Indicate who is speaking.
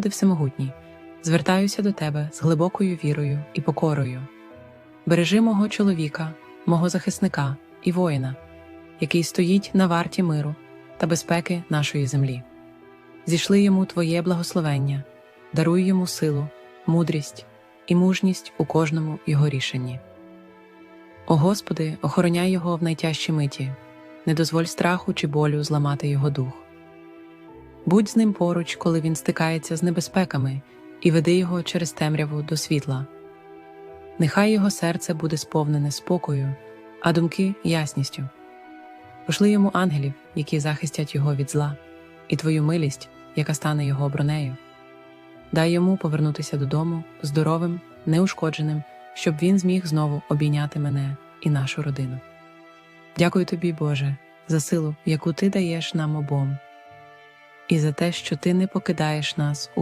Speaker 1: Господи Всемогутній, звертаюся до Тебе з глибокою вірою і покорою. Бережи мого чоловіка, мого захисника і воїна, який стоїть на варті миру та безпеки нашої землі. Зійшли йому Твоє благословення, даруй йому силу, мудрість і мужність у кожному його рішенні. О Господи, охороняй його в найтяжчій миті, не дозволь страху чи болю зламати його дух. Будь з ним поруч, коли він стикається з небезпеками, і веди його через темряву до світла. Нехай його серце буде сповнене спокою, а думки ясністю. Пошли йому ангелів, які захистять його від зла, і твою милість, яка стане його оборонею. Дай йому повернутися додому здоровим, неушкодженим, щоб він зміг знову обійняти мене і нашу родину. Дякую тобі, Боже, за силу, яку ти даєш нам обом, і за те, що ти не покидаєш нас у